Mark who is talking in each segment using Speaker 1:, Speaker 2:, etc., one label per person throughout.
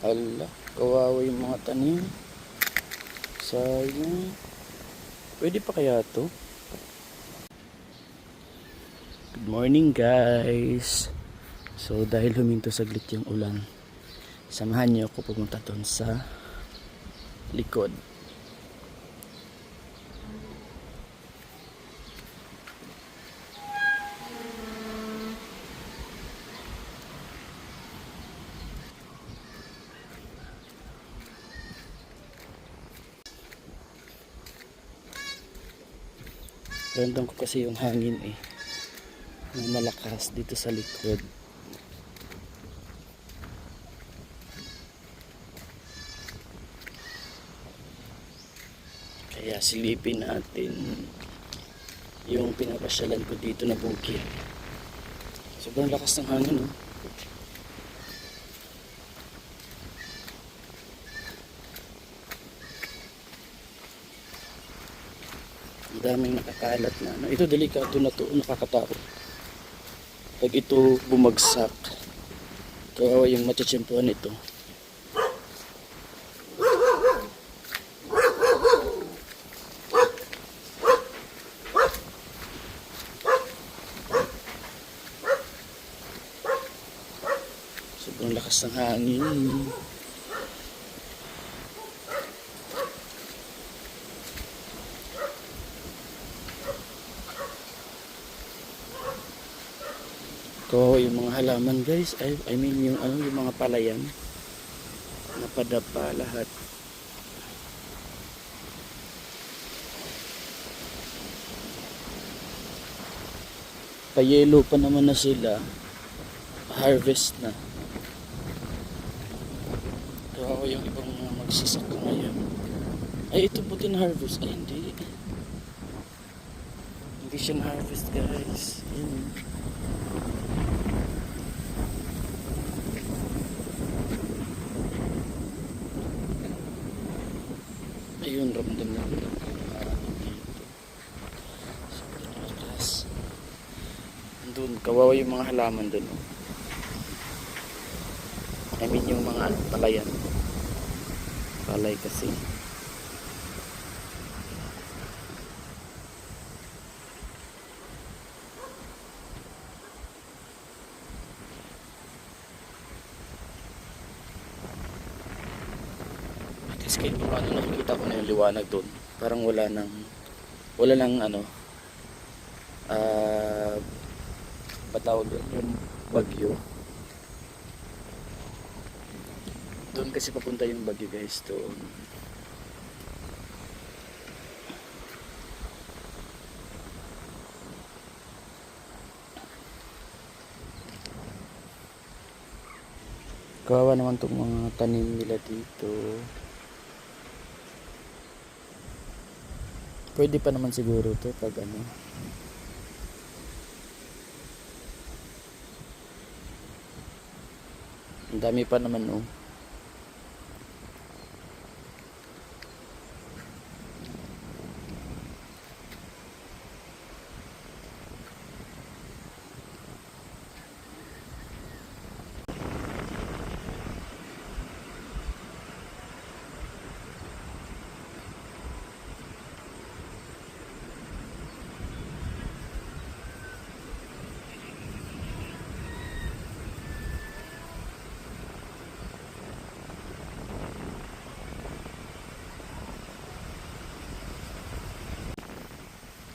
Speaker 1: Ala, kawawa yung mga tanim. Sayang. Pwede pa kaya to? Good morning guys. So dahil huminto saglit yung ulan, samahan niyo ako pumunta doon sa likod. Random ko kasi yung hangin eh. Na malakas dito sa likod. Kaya silipin natin yung pinapasyalan ko dito na bukid. Sobrang lakas ng hangin oh. Daming nakakalat na. ano. Ito delikado na to, nakakatakot. Pag ito bumagsak, kawawa yung matitsempuan nito. Sobrang lakas ng hangin. Kawawa yung mga halaman guys. I, I mean yung ano yung mga palayan. Napadapa lahat. Payelo pa naman na sila. Harvest na. Kawawa yung ibang mga magsisaka ngayon. Ay, ito puti na harvest. Ay, hindi. Hindi siya harvest guys. Yun. Ayun, ramdam na dito. Andun, kawawa yung mga halaman dun. Oh. I mean yung mga palayan. Palay kasi. Least kahit paano nakikita ko na yung liwanag doon. Parang wala nang wala nang ano ah patawag doon yung bagyo. Doon kasi papunta yung bagyo guys doon. Kawawa naman tong mga tanim nila dito. Pwede pa naman siguro to pag ano. Ang dami pa naman oh.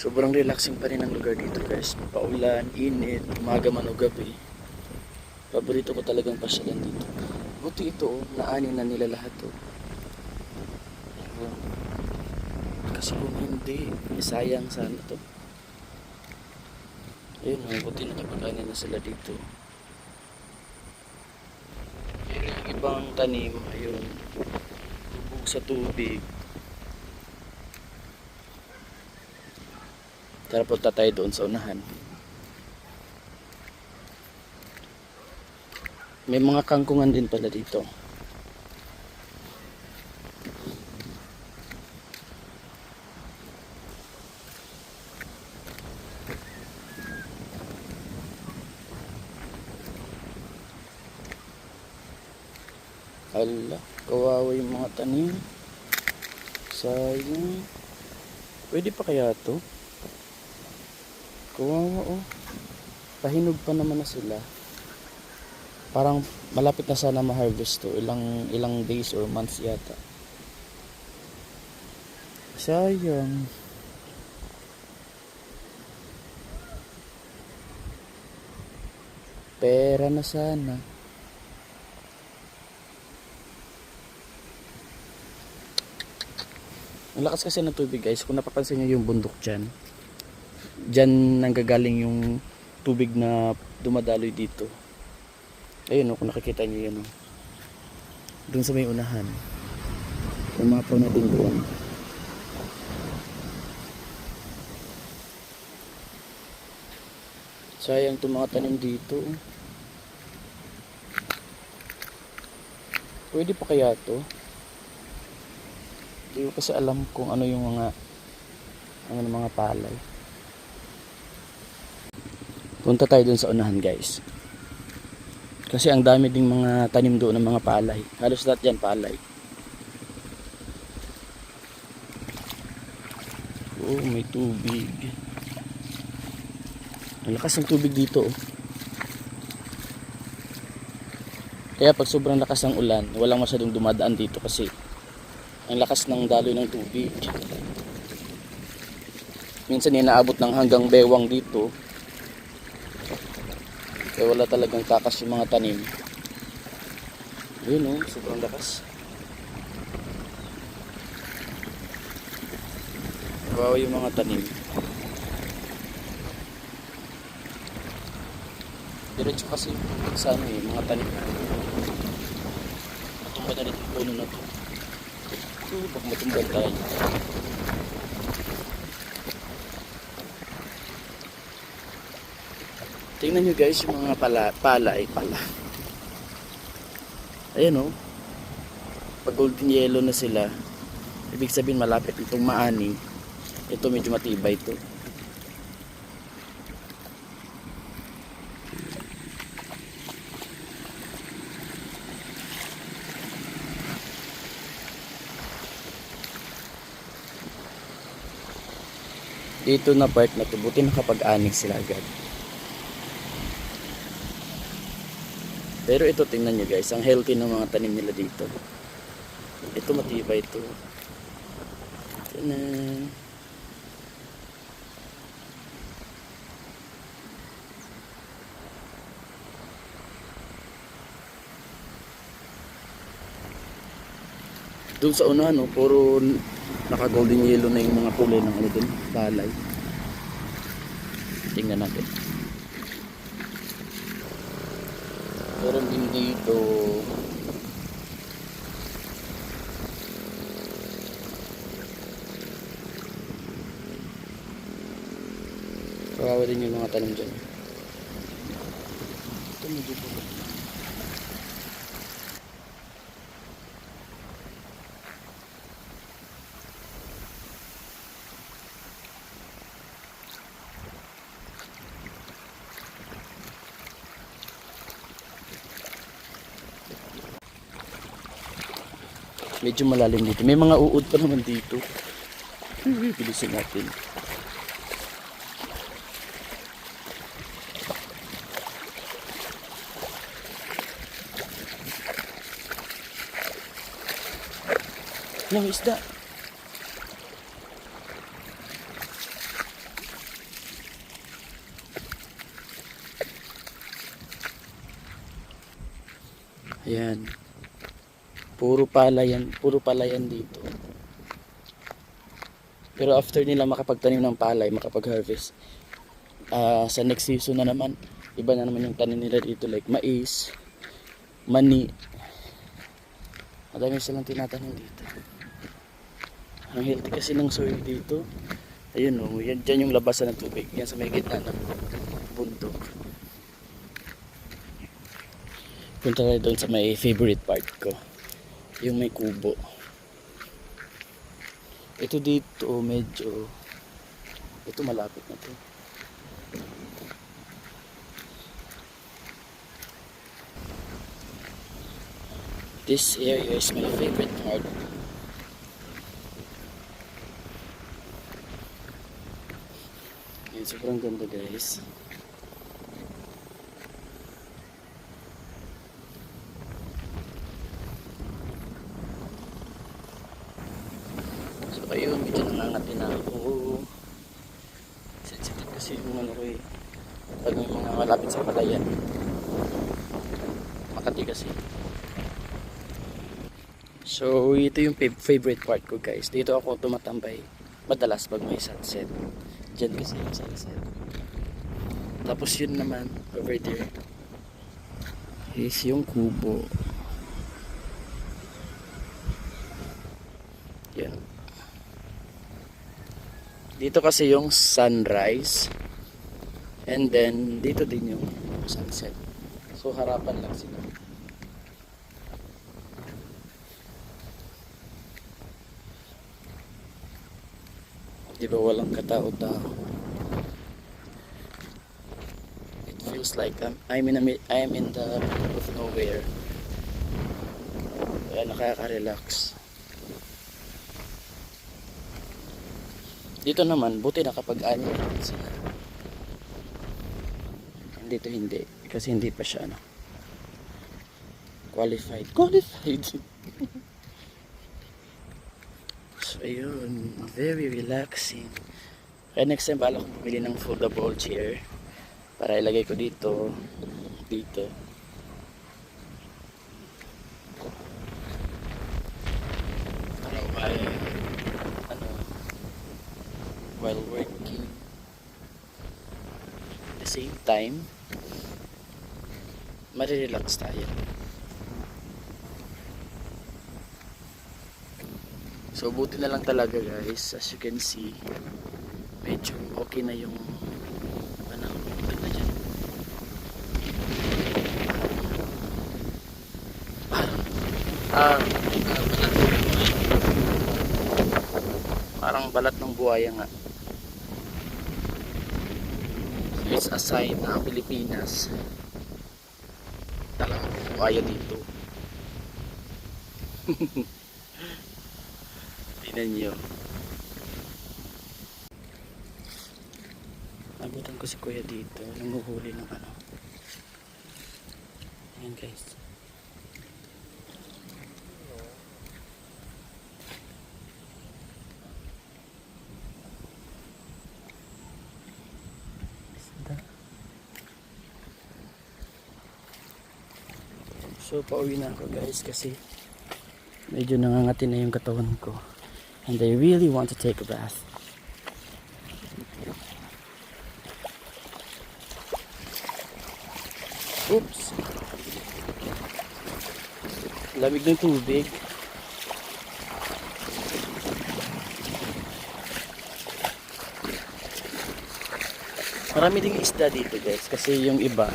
Speaker 1: Sobrang relaxing pa rin ang lugar dito guys. Paulan, init, umaga man o gabi. Paborito ko talagang pasyalan dito. Buti ito oh, naanin na nila lahat oh. Kasi kung hindi, sayang sana to. Ayun, oh, buti nakapag-anin na sila dito. Yung ibang tanim, ayun, bubog sa tubig. Tara punta tayo doon sa unahan. May mga kangkungan din pala dito. Ala, kawawa yung mga tanim. Sayang. Pwede pa kaya to? Kawawa oh. Pahinog pa naman na sila. Parang malapit na sana ma-harvest to. Ilang, ilang days or months yata. Sayang. Pera na sana. Ang lakas kasi ng tubig guys. Kung napapansin nyo yung bundok dyan. Dyan nanggagaling yung tubig na dumadaloy dito. Ayun o, kung nakikita nyo yun o. Doon sa may unahan. Umapaw na din doon. Sayang itong mga tanim dito. Pwede pa kaya to? Hindi ko kasi alam kung ano yung mga ano yung mga palay. Punta tayo dun sa unahan guys. Kasi ang dami ding mga tanim doon ng mga palay. Halos lahat dyan palay. Oh, may tubig. Ang lakas ng tubig dito. Oh. Kaya pag sobrang lakas ng ulan, walang masyadong dumadaan dito kasi ang lakas ng daloy ng tubig. Minsan inaabot ng hanggang bewang dito. Kaya wala talagang takas yung mga tanim. Yun oh, sobrang lakas. Kawawa yung mga tanim. Diretso kasi sa ano eh, mga tanim. Matumba na rin yung puno na to. Uh, baka matumba tayo. Tingnan nyo guys yung mga pala, pala ay pala. Ayan oh. Pag golden yellow na sila, ibig sabihin malapit itong maani. Ito medyo matibay to. Dito na part na to, buti nakapag-anig sila agad. Pero ito tingnan nyo guys, ang healthy ng mga tanim nila dito. Ito matibay ito. Na. Doon sa unahan, no, puro naka golden yellow na yung mga kulay ng ano dun, palay. Tingnan natin. Meron din dito. Kawawa din yung mga tanim dyan. Ito medyo po. Medyo malalim dito. May mga uod pa naman dito. Bilisin natin. Yung isda. Ayan. Puro palayan, puro palayan dito. Pero after nila makapagtanim ng palay, makapag-harvest, ah, sa next season na naman, iba na naman yung tanim nila dito like mais, mani. Madami silang tinatanim dito. Ang healthy kasi ng soil dito. Ayun o, yan dyan yung labasan ng tubig. Yan sa may gitna ng bundok. Punta tayo doon sa may favorite part ko yung may kubo ito dito medyo ito malapit na to This area is my favorite part. Yan, sobrang ganda guys. So ayun, medyo nangangati na ako. Sensitive kasi yung ano ko eh. Pag may mga malapit sa palayan. Makati kasi. So ito yung fav- favorite part ko guys. Dito ako tumatambay madalas pag may sunset. Diyan kasi yung sunset. Tapos yun naman over there is yung kubo. Yan. Dito kasi yung sunrise. And then, dito din yung sunset. So, harapan lang sila. Di ba walang katao-tao? It feels like I'm, I'm in a, I'm in the middle of nowhere. Kaya nakaka-relax. Dito naman, buti nakapag-ani sila. Dito hindi. Kasi hindi pa siya ano. Qualified. Qualified. so, ayun. Very relaxing. Kaya next time, bala ko bumili ng foldable chair. Para ilagay ko dito. Dito. Para ano, while working. At the same time, marirelax tayo. So buti na lang talaga guys, as you can see, medyo okay na yung ano, ganda dyan. Ah, ah. Parang balat ng buhaya nga. It's a sign na ang Pilipinas talagang buhaya dito. Tingnan nyo. Nabutan ko si kuya dito. Nanguhuli ng ano. Ayan guys. So pauwi na ako guys kasi medyo nangangati na yung katawan ko. And I really want to take a bath. Oops. Lamig ng tubig. Marami ding isda dito guys kasi yung iba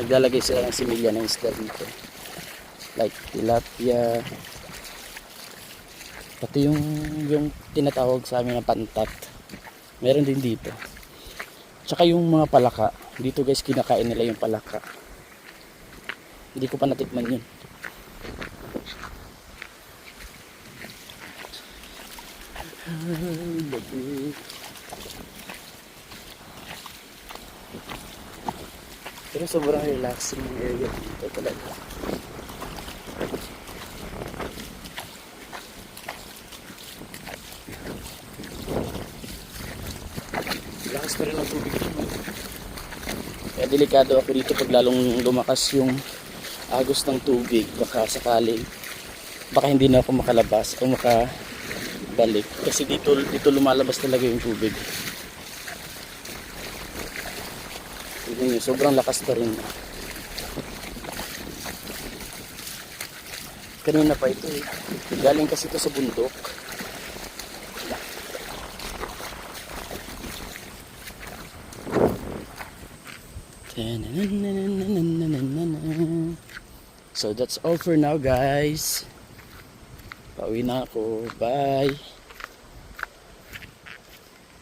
Speaker 1: naglalagay sila ng similya ng isda dito. Like tilapia, pati yung yung tinatawag sa amin na pantat. Meron din dito. Tsaka yung mga palaka. Dito guys kinakain nila yung palaka. Hindi ko pa natikman yun pero sobrang relaxing yung area dito talaga lakas pa rin ang tubig dito. Kaya delikado ako dito pag lalong lumakas yung agos ng tubig. Baka sakaling, baka hindi na ako makalabas o makabalik. Kasi dito, dito lumalabas talaga yung tubig. Tignan nyo, sobrang lakas pa rin. Kanina pa ito eh. Galing kasi ito sa bundok. So that's all for now guys. Pauwi na ako. Bye.